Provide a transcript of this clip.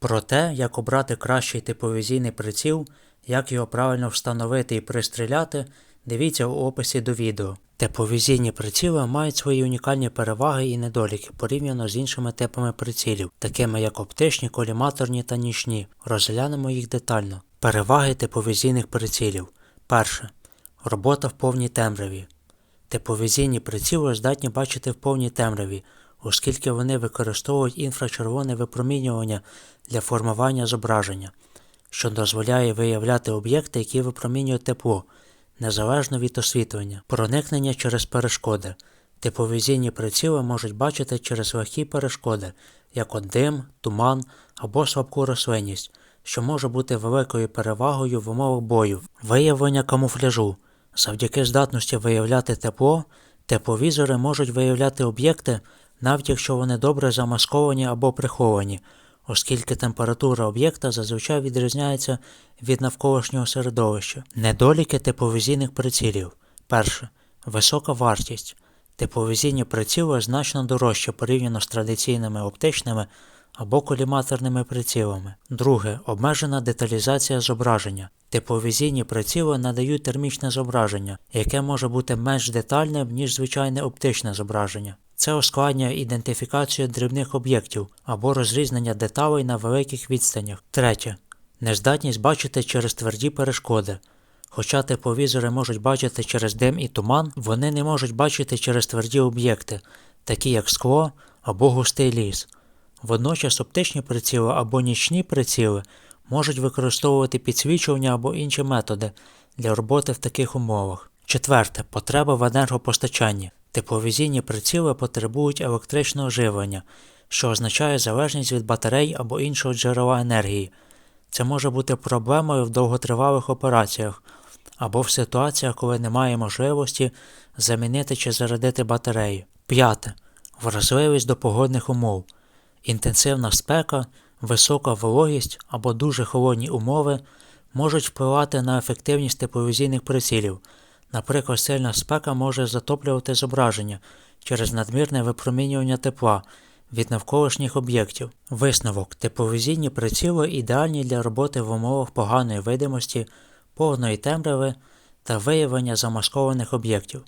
Про те, як обрати кращий тепловізійний приціл, як його правильно встановити і пристріляти, дивіться у описі до відео. Тепловізійні приціли мають свої унікальні переваги і недоліки порівняно з іншими типами прицілів, такими як оптичні, коліматорні та нічні. Розглянемо їх детально. Переваги тепловізійних прицілів. Перше. Робота в повній темряві. Тепловізійні приціли здатні бачити в повній темряві, оскільки вони використовують інфрачервоне випромінювання для формування зображення, що дозволяє виявляти об'єкти, які випромінюють тепло, незалежно від освітлення, проникнення через перешкоди. Тепловізійні приціли можуть бачити через легкі перешкоди, як от дим, туман або слабку рослинність, що може бути великою перевагою в умовах бою, виявлення камуфляжу. Завдяки здатності виявляти тепло, тепловізори можуть виявляти об'єкти, навіть якщо вони добре замасковані або приховані, оскільки температура об'єкта зазвичай відрізняється від навколишнього середовища. Недоліки тепловізійних прицілів. Перше. Висока вартість. Тепловізійні приціли значно дорожче порівняно з традиційними оптичними або коліматорними прицілами. Друге. Обмежена деталізація зображення. Тепловізійні приціли надають термічне зображення, яке може бути менш детальним, ніж звичайне оптичне зображення. Це ускладнює ідентифікацію дрібних об'єктів або розрізнення деталей на великих відстанях. Третє. Нездатність бачити через тверді перешкоди. Хоча тепловізори можуть бачити через дим і туман, вони не можуть бачити через тверді об'єкти, такі як скло або густий ліс. Водночас оптичні приціли або нічні приціли можуть використовувати підсвічування або інші методи для роботи в таких умовах. Четверте. Потреба в енергопостачанні. Тепловізійні приціли потребують електричного живлення, що означає залежність від батарей або іншого джерела енергії. Це може бути проблемою в довготривалих операціях або в ситуаціях, коли немає можливості замінити чи зарядити батареї. П'яте. Вразливість до погодних умов. Інтенсивна спека, висока вологість або дуже холодні умови можуть впливати на ефективність тепловізійних прицілів. Наприклад, сильна спека може затоплювати зображення через надмірне випромінювання тепла від навколишніх об'єктів. Висновок тепловізійні приціли ідеальні для роботи в умовах поганої видимості, повної темряви та виявлення замаскованих об'єктів.